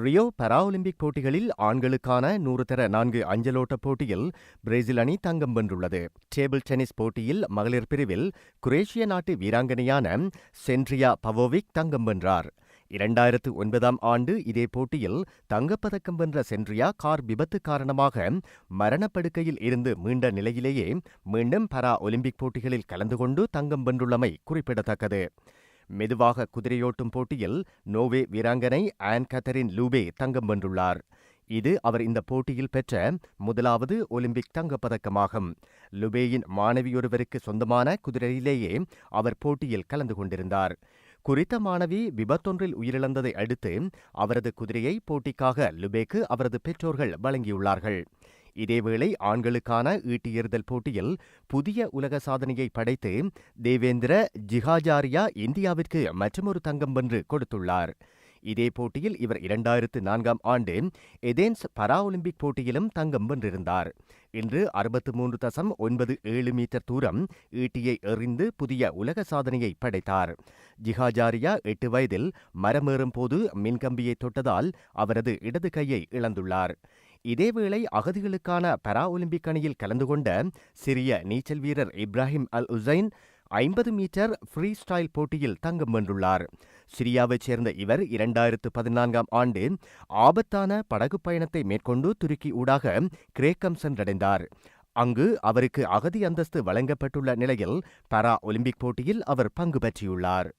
Rio Paralympic போட்டிகளில் ஆண்களுக்கான நூறு தர நான்கு அஞ்சலோட்ட போட்டியில் பிரேசில் அணி தங்கம் வென்றுள்ளது. டேபிள் டென்னிஸ் போட்டியில் மகளிர் பிரிவில் குரேஷிய நாட்டு வீராங்கனையான சென்ட்ரியா பவோவிக் தங்கம் வென்றார். இரண்டாயிரத்து ஒன்பதாம் ஆண்டு இதே போட்டியில் தங்கப்பதக்கம் வென்ற சென்ட்ரியா கார் விபத்து காரணமாக மரணப்படுக்கையில் இருந்து மீண்ட நிலையிலேயே மீண்டும் பரா ஒலிம்பிக் போட்டிகளில் கலந்து கொண்டு தங்கம் வென்றுள்ளமை குறிப்பிடத்தக்கது. மெதுவாக குதிரையோட்டும் போட்டியில் நோவே வீராங்கனை ஆன் கத்தரின் லூபே தங்கம் வென்றுள்ளார். இது அவர் இந்த போட்டியில் பெற்ற முதலாவது ஒலிம்பிக் தங்கப்பதக்கமாகும். லுபேயின் மாணவியொருவருக்கு சொந்தமான குதிரையிலேயே அவர் போட்டியில் கலந்து கொண்டிருந்தார். குறித்த மாணவி விபத்தொன்றில் உயிரிழந்ததை அடுத்து அவரது குதிரையை போட்டிக்காக லுபேக்கு அவரது பெற்றோர்கள் வழங்கியுள்ளார்கள். இதேவேளை ஆண்களுக்கான ஈட்டியெறிதல் போட்டியில் புதிய உலக சாதனையை படைத்து தேவேந்திர ஜிஹாஜாரியா இந்தியாவிற்கு மற்றொரு தங்கம் வென்று கொடுத்துள்ளார். இதே போட்டியில் இவர் இரண்டாயிரத்து நான்காம் ஆண்டு எதேன்ஸ் பரா ஒலிம்பிக் போட்டியிலும் தங்கம் வென்றிருந்தார். இன்று அறுபத்து மூன்று தசம் ஒன்பது ஏழு மீட்டர் தூரம் ஈட்டியை எறிந்து புதிய உலக சாதனையை படைத்தார். ஜிஹாஜாரியா எட்டு வயதில் மரமேறும் போது மின்கம்பியை தொட்டதால் அவரது இடது கையை இழந்துள்ளார். இதேவேளை அகதிகளுக்கான பரா ஒலிம்பிக் அணியில் கலந்து கொண்ட சிறிய நீச்சல் வீரர் இப்ராஹிம் அல் உசைன் ஐம்பது மீட்டர் ஃப்ரீ ஸ்டைல் போட்டியில் தங்கம் வென்றுள்ளார். சிரியாவைச் சேர்ந்த இவர் இரண்டாயிரத்து பதினான்காம் ஆண்டு ஆபத்தான படகு பயணத்தை மேற்கொண்டு துருக்கி ஊடாக கிரேக்கம் சென்றடைந்தார். அங்கு அவருக்கு அகதி அந்தஸ்து வழங்கப்பட்டுள்ள நிலையில் பரா ஒலிம்பிக் போட்டியில் அவர் பங்கு பற்றியுள்ளார்